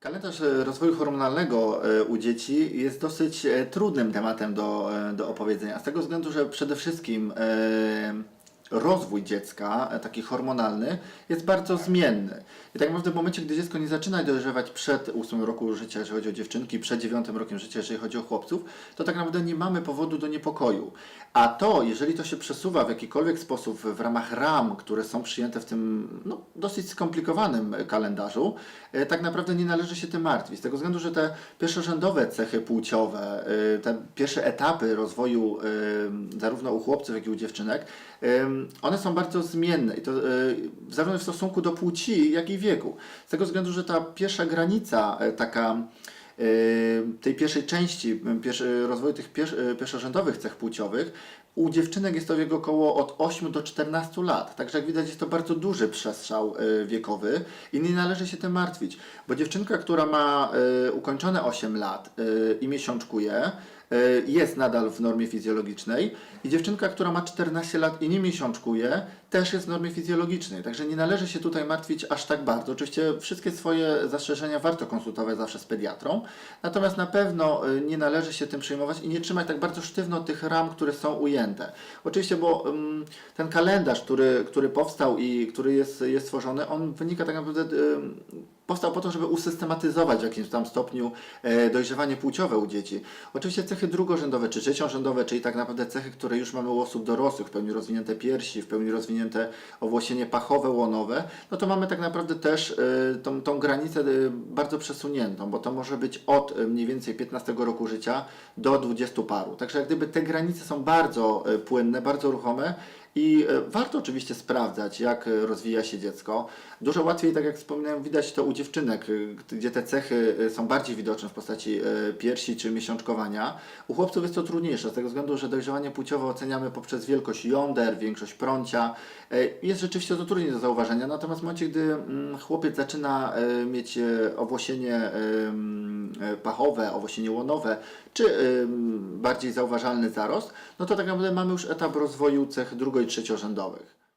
Kalendarz e, rozwoju hormonalnego e, u dzieci jest dosyć e, trudnym tematem do, do opowiedzenia. Z tego względu, że przede wszystkim rozwój dziecka, e, taki hormonalny, jest bardzo zmienny. I tak naprawdę w momencie, gdy dziecko nie zaczyna dojrzewać przed 8 roku życia, jeżeli chodzi o dziewczynki, przed 9 rokiem życia, jeżeli chodzi o chłopców, to tak naprawdę nie mamy powodu do niepokoju. A to, jeżeli to się przesuwa w jakikolwiek sposób w ramach ram, które są przyjęte w tym no, dosyć skomplikowanym kalendarzu, e, tak naprawdę nie należy się tym martwić. Z tego względu, że te pierwszorzędowe cechy płciowe, e, te pierwsze etapy rozwoju zarówno u chłopców, jak i u dziewczynek, one są bardzo zmienne i to e, zarówno w stosunku do płci, jak i wieku. Z tego względu, że ta pierwsza granica e, taka e, tej pierwszej części pierwszy, rozwoju tych pier, pierwszorzędowych cech płciowych u dziewczynek jest to wiek około od 8 do 14 lat. Także jak widać jest to bardzo duży przestrzał wiekowy i nie należy się tym martwić, bo dziewczynka, która ma ukończone 8 lat i miesiączkuje, jest nadal w normie fizjologicznej i dziewczynka, która ma 14 lat i nie miesiączkuje, też jest w normie fizjologicznej. Także nie należy się tutaj martwić aż tak bardzo. Oczywiście wszystkie swoje zastrzeżenia warto konsultować zawsze z pediatrą, natomiast na pewno y, nie należy się tym przejmować i nie trzymać tak bardzo sztywno tych ram, które są ujęte. Oczywiście, bo ym, ten kalendarz, który, który powstał i który jest, jest stworzony, on wynika tak naprawdę ym, powstał po to, żeby usystematyzować w jakimś tam stopniu e, dojrzewanie płciowe u dzieci. Oczywiście cechy drugorzędowe czy trzeciorzędowe, czyli tak naprawdę cechy, które już mamy u osób dorosłych, w pełni rozwinięte piersi, w pełni rozwinięte owłosienie pachowe, łonowe, no to mamy tak naprawdę też e, tą, tą granicę e, bardzo przesuniętą, bo to może być od mniej więcej 15 roku życia do 20 paru. Także jak gdyby te granice są bardzo płynne, bardzo ruchome i e, warto oczywiście sprawdzać, jak e, rozwija się dziecko. Dużo łatwiej, tak jak wspominałem, widać to u dziewczynek, e, gdzie te cechy są bardziej widoczne w postaci piersi czy miesiączkowania. U chłopców jest to trudniejsze, z tego względu, że dojrzewanie płciowe oceniamy poprzez wielkość jąder, większość prącia. Jest rzeczywiście to trudniej do zauważenia, natomiast w momencie, gdy mm, chłopiec zaczyna mieć owłosienie e, mm, e, pachowe, owłosienie łonowe, czy em, bardziej zauważalny zarost, no to tak naprawdę mamy już etap rozwoju cech drugo- i trzeciorzędowych.